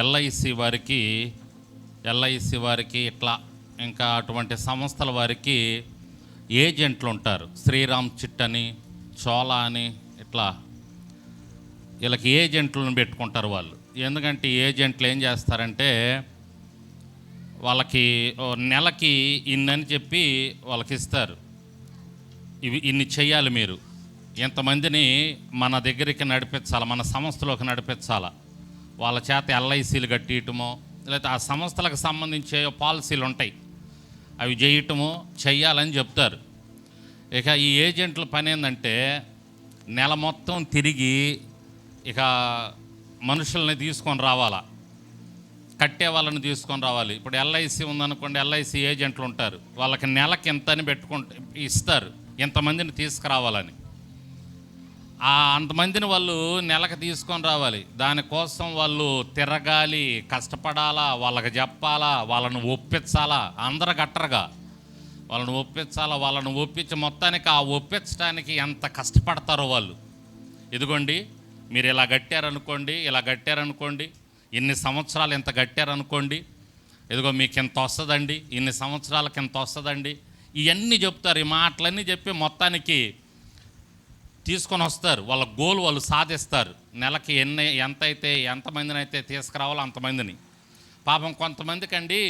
LIC వారికి LIC వారికి ఇట్లా ఇంకా అటువంటి సంస్థల వారికి ఏజెంట్లు ఉంటారు. శ్రీరామ్ చిట్ అని చోలా అని ఇట్లా వీళ్ళకి ఏజెంట్లను పెట్టుకుంటారు వాళ్ళు. ఎందుకంటే ఏజెంట్లు ఏం చేస్తారంటే వాళ్ళకి నెలకి ఇన్నని చెప్పి వాళ్ళకి ఇస్తారు. ఇవి ఇన్ని చేయాలి మీరు. ఇంతమందిని మన దగ్గరికి నడిపించాలి మన సంస్థలోకి నడిపించాలా? వాళ్ళ చేత ఎల్ఐసీలు కట్టియటమో లేకపోతే ఆ సంస్థలకు సంబంధించే పాలసీలు ఉంటాయి. అవి చేయటము చెయ్యాలని చెప్తారు. ఇక ఈ ఏజెంట్ల పని ఏంటంటే నెల మొత్తం తిరిగి ఇక మనుషుల్ని తీసుకొని రావాలా. కట్టే వాళ్ళని తీసుకొని రావాలి. ఇప్పుడు ఎల్ఐసి ఉందనుకోండి ఎల్ఐసి ఏజెంట్లు ఉంటారు. వాళ్ళకి నెలకి ఎంత అని పెట్టుకుంటే ఇస్తారు. ఇంతమందిని తీసుకురావాలని. అంతమందిని వాళ్ళు నెలకు తీసుకొని రావాలి. దానికోసం వాళ్ళు తిరగాలి కష్టపడాలా వాళ్ళకి చెప్పాలా వాళ్ళని ఒప్పించాలా అందరు గట్టరుగా వాళ్ళని ఒప్పించాలా వాళ్ళని ఒప్పించి మొత్తానికి ఆ ఒప్పించడానికి ఎంత కష్టపడతారో వాళ్ళు. ఇదిగోండి మీరు ఇలా కట్టారనుకోండి ఇలా కట్టారనుకోండి ఇన్ని సంవత్సరాలు ఇంత కట్టారనుకోండి ఇదిగో మీకు ఇంత వస్తుందండి ఇన్ని సంవత్సరాలకి ఇంత వస్తుందండి ఇవన్నీ చెప్తారు. ఈ మాటలన్నీ చెప్పి మొత్తానికి తీసుకొని వస్తారు. వాళ్ళ గోల్ వాళ్ళు సాధిస్తారు. నెలకి ఎన్ని ఎంత అయితే ఎంతమందిని అయితే తీసుకురావాలో అంతమందిని. పాపం కొంతమందికి అండి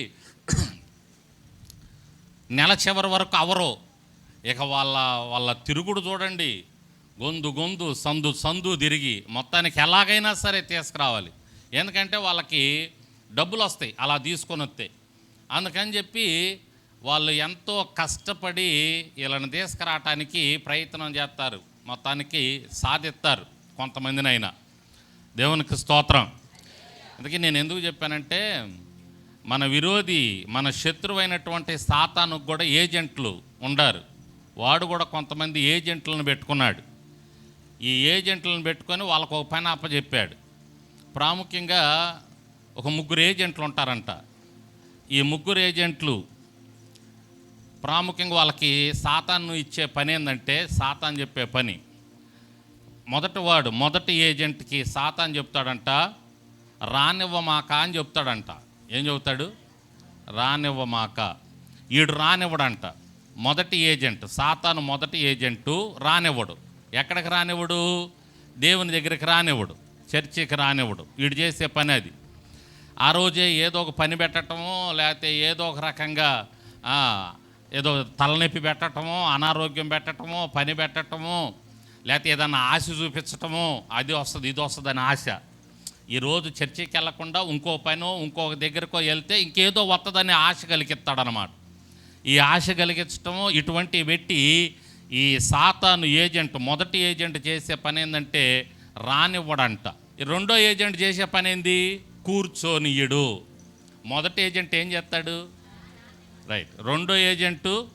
నెల చివరి వరకు అవరు. ఇక వాళ్ళ వాళ్ళ తిరుగుడు చూడండి. గొంతు గొంతు సందు సందు తిరిగి మొత్తానికి ఎలాగైనా సరే తీసుకురావాలి. ఎందుకంటే వాళ్ళకి డబ్బులు వస్తాయి. అలా తీసుకొని వస్తాయి అందుకని చెప్పి వాళ్ళు ఎంతో కష్టపడి వీళ్ళని తీసుకురావటానికి ప్రయత్నం చేస్తారు. మొత్తానికి సాధిస్తారు కొంతమందినైనా. దేవునికి స్తోత్రం. అందుకే నేను ఎందుకు చెప్పానంటే మన విరోధి మన శత్రువైనటువంటి సాతానుకు కూడా ఏజెంట్లు ఉండారు. వాడు కూడా కొంతమంది ఏజెంట్లను పెట్టుకున్నాడు. ఈ ఏజెంట్లను పెట్టుకొని వాళ్ళకు ఒక పని అప్పచెప్పాడు ప్రాముఖ్యంగా ఒక ముగ్గురు ఏజెంట్లు ఉంటారంట. ఈ ముగ్గురు ఏజెంట్లు ప్రాముఖ్యంగా వాళ్ళకి సాతాను ఇచ్చే పని ఏంటంటే సాతాన్ చెప్పే పని. మొదటి వాడు మొదటి ఏజెంట్కి సాతాన్ చెప్తాడంట రానివ్వమాక అని చెప్తాడంట. ఏం చెబుతాడు? రానివ్వమాక. ఈడు రానివ్వడంట. మొదటి ఏజెంట్ సాతాను మొదటి ఏజెంటు రానివ్వడు. ఎక్కడికి రానివ్వడు? దేవుని దగ్గరికి రానివ్వడు. చర్చికి రానివ్వడు. వీడు చేసే పని అది. ఆ రోజే ఏదో ఒక పని పెట్టడము లేకపోతే ఏదో ఒక రకంగా ఏదో తలనొప్పి పెట్టటమో అనారోగ్యం పెట్టటమో పని పెట్టటమో లేకపోతే ఏదన్నా ఆశ చూపించటమో అది వస్తుంది ఇది వస్తుంది అని ఆశ. ఈరోజు చర్చికి వెళ్ళకుండా ఇంకో పనో ఇంకొక దగ్గరకో వెళ్తే ఇంకేదో వస్తుందని ఆశ కలిగిస్తాడనమాట ఈ ఆశ కలిగించటము ఇటువంటి పెట్టి ఈ సాతాను ఏజెంట్ మొదటి ఏజెంట్ చేసే పని ఏంటంటే రానివ్వడంట. ఈ రెండో ఏజెంట్ చేసే పని ఏంది? కూర్చోనియుడు మొదటి ఏజెంట్ ఏం చేస్తాడు? రైట్ రెండో ఏజెంటు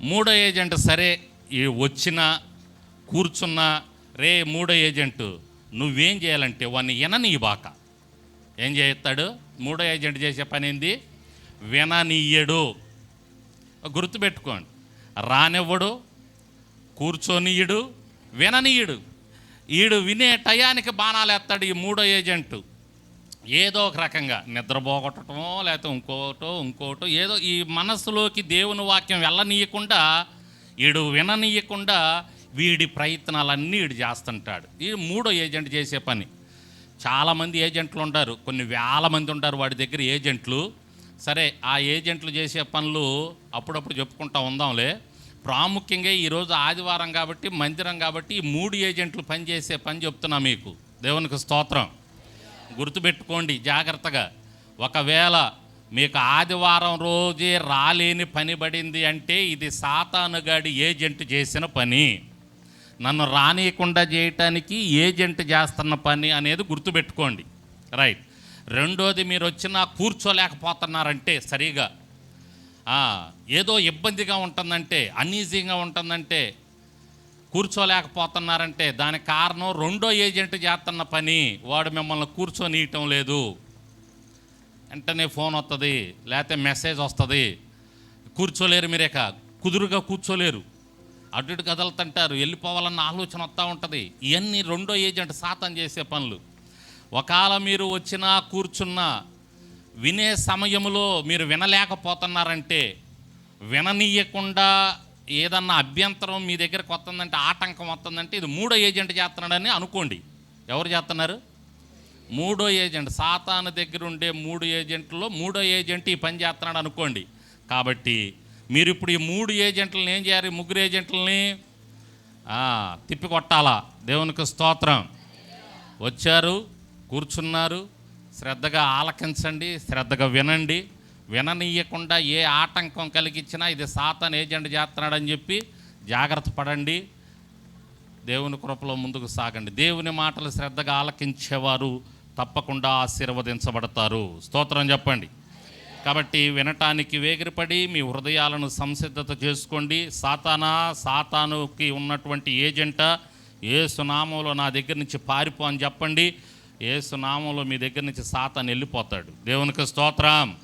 మూడో ఏజెంట్ సరే ఈ వచ్చినా కూర్చున్నా రే మూడో ఏజెంటు నువ్వేం చేయాలంటే వాడిని విననీ బాక. ఏం చేస్తాడు? మూడో ఏజెంట్ చేసే పని ఏంది? విననీయడు గుర్తుపెట్టుకోండి. రానివ్వడు కూర్చొనియుడు విననీయుడు ఈడు వినే టయానికి బాణాలు ఎత్తాడు ఈ మూడో ఏజెంటు. ఏదో ఒక రకంగా నిద్రపోగొట్టడమో లేకపోతే ఇంకోటో ఇంకోటో ఏదో ఈ మనస్సులోకి దేవుని వాక్యం వెళ్ళనీయకుండా వీడు విననీయకుండా వీడి ప్రయత్నాలన్నీ వీడు చేస్తుంటాడు. ఈ మూడో ఏజెంట్ చేసే పని. చాలామంది ఏజెంట్లు ఉంటారు. కొన్ని వేల మంది ఉంటారు వాడి దగ్గర ఏజెంట్లు. సరే ఆ ఏజెంట్లు చేసే పనులు అప్పుడప్పుడు చెప్పుకుంటా ఉందాంలే. ప్రాముఖ్యంగా ఈరోజు ఆదివారం కాబట్టి మందిరం కాబట్టి ఈ మూడు ఏజెంట్లు పనిచేసే పని చెప్తున్నా మీకు. దేవునికి స్తోత్రం. గుర్తుపెట్టుకోండి జాగ్రత్తగా. ఒకవేళ మీకు ఆదివారం రోజే రాలేని పని పడింది అంటే ఇది సాతానుగాడి ఏజెంట్ చేసిన పని. నన్ను రానియకుండా చేయటానికి ఏజెంట్ చేస్తున్న పని అనేది గుర్తుపెట్టుకోండి. రైట్. రెండోది మీరు వచ్చినా కూర్చోలేకపోతున్నారంటే సరిగా. ఏదో ఇబ్బందిగా ఉంటుందంటే అన్ఈజీగా ఉంటుందంటే కూర్చోలేకపోతున్నారంటే దానికి కారణం రెండో ఏజెంట్ చేస్తున్న పని. వాడు మిమ్మల్ని కూర్చొనియటం లేదు. వెంటనే ఫోన్ వస్తుంది లేకపోతే మెసేజ్ వస్తుంది. కూర్చోలేరు మీరేక కుదురుగా కూర్చోలేరు. అటు ఇటు కదలుతుంటారు వెళ్ళిపోవాలన్న ఆలోచన వస్తూ ఉంటుంది. ఇవన్నీ రెండో ఏజెంట్ సాతం చేసే పనులు. ఒకవేళ మీరు వచ్చినా కూర్చున్నా వినే సమయంలో మీరు వినలేకపోతున్నారంటే విననీయకుండా ఏదన్నా అభ్యంతరం మీ దగ్గరకు వస్తుందంటే ఆటంకం వస్తుందంటే ఇది మూడో ఏజెంట్ చేస్తున్నాడని అనుకోండి. ఎవరు చేస్తున్నారు? మూడో ఏజెంట్. సాతాను దగ్గర ఉండే మూడు ఏజెంట్లో మూడో ఏజెంట్ ఈ పని చేస్తున్నాడు అనుకోండి. కాబట్టి మీరు ఇప్పుడు ఈ మూడు ఏజెంట్లను ఏం చేయాలి? ముగ్గురు ఏజెంట్లని తిప్పికొట్టాలా? దేవునికి స్తోత్రం. వచ్చారు కూర్చున్నారు. శ్రద్ధగా ఆలకించండి శ్రద్ధగా వినండి. విననీయకుండా ఏ ఆటంకం కలిగించినా ఇది సాతాన్ ఏజెంట్ చేస్తున్నాడని చెప్పి జాగ్రత్త పడండి. దేవుని కృపలో ముందుకు సాగండి. దేవుని మాటలు శ్రద్ధగా ఆలకించేవారు తప్పకుండా ఆశీర్వదించబడతారు. స్తోత్రం చెప్పండి. కాబట్టి వినటానికి వేగిరపడి మీ హృదయాలను సంసిద్ధత చేసుకోండి. సాతానా సాతానుకి ఉన్నటువంటి ఏజెంట ఏ సునామంలో నా దగ్గర నుంచి పారిపో అని చెప్పండి. ఏ సునామంలో మీ దగ్గర నుంచి సాతాను వెళ్ళిపోతాడు. దేవునికి స్తోత్రం.